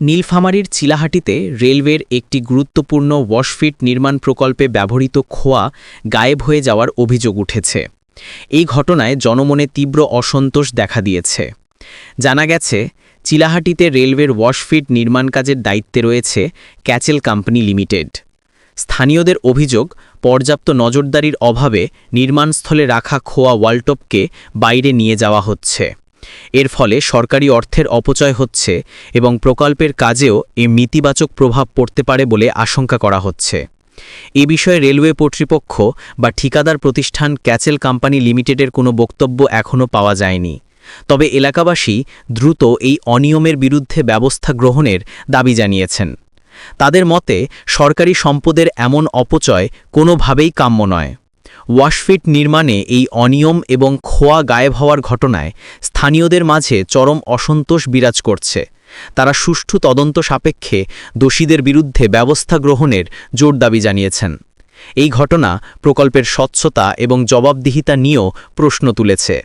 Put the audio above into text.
নীলফামারীর চিলাহাটিতে রেলওয়ের একটি গুরুত্বপূর্ণ ওয়াশফিট নির্মাণ প্রকল্পে ব্যবহৃত খোয়া গায়েব হয়ে যাওয়ার অভিযোগ উঠেছে। এই ঘটনায় জনমনে তীব্র অসন্তোষ দেখা দিয়েছে। জানা গেছে, চিলাহাটিতে রেলওয়ের ওয়াশফিট নির্মাণ কাজের দায়িত্বে রয়েছে ক্যাচেল কোম্পানি লিমিটেড। স্থানীয়দের অভিযোগ, পর্যাপ্ত নজরদারির অভাবে নির্মাণস্থলে রাখা খোয়া ওয়ালটপকে বাইরে নিয়ে যাওয়া হচ্ছে। এর ফলে সরকারি অর্থের অপচয় হচ্ছে এবং প্রকল্পের কাজেও এ নেতিবাচক প্রভাব পড়তে পারে বলে আশঙ্কা করা হচ্ছে। এ বিষয়ে রেলওয়ে কর্তৃপক্ষ বা ঠিকাদার প্রতিষ্ঠান ক্যাচেল কোম্পানি লিমিটেডের কোনো বক্তব্য এখনও পাওয়া যায়নি। তবে এলাকাবাসী দ্রুত এই অনিয়মের বিরুদ্ধে ব্যবস্থা গ্রহণের দাবি জানিয়েছেন। তাদের মতে, সরকারি সম্পদের এমন অপচয় কোনোভাবেই কাম্য নয়। ওয়াশফিট নির্মাণে এই অনিয়ম এবং খোয়া গায়েব হওয়ার ঘটনায় স্থানীয়দের মাঝে চরম অসন্তোষ বিরাজ করছে। তারা সুষ্ঠু তদন্ত সাপেক্ষে দোষীদের বিরুদ্ধে ব্যবস্থা গ্রহণের জোর দাবি জানিয়েছেন। এই ঘটনা প্রকল্পের স্বচ্ছতা এবং জবাবদিহিতা নিয়েও প্রশ্ন তুলেছে।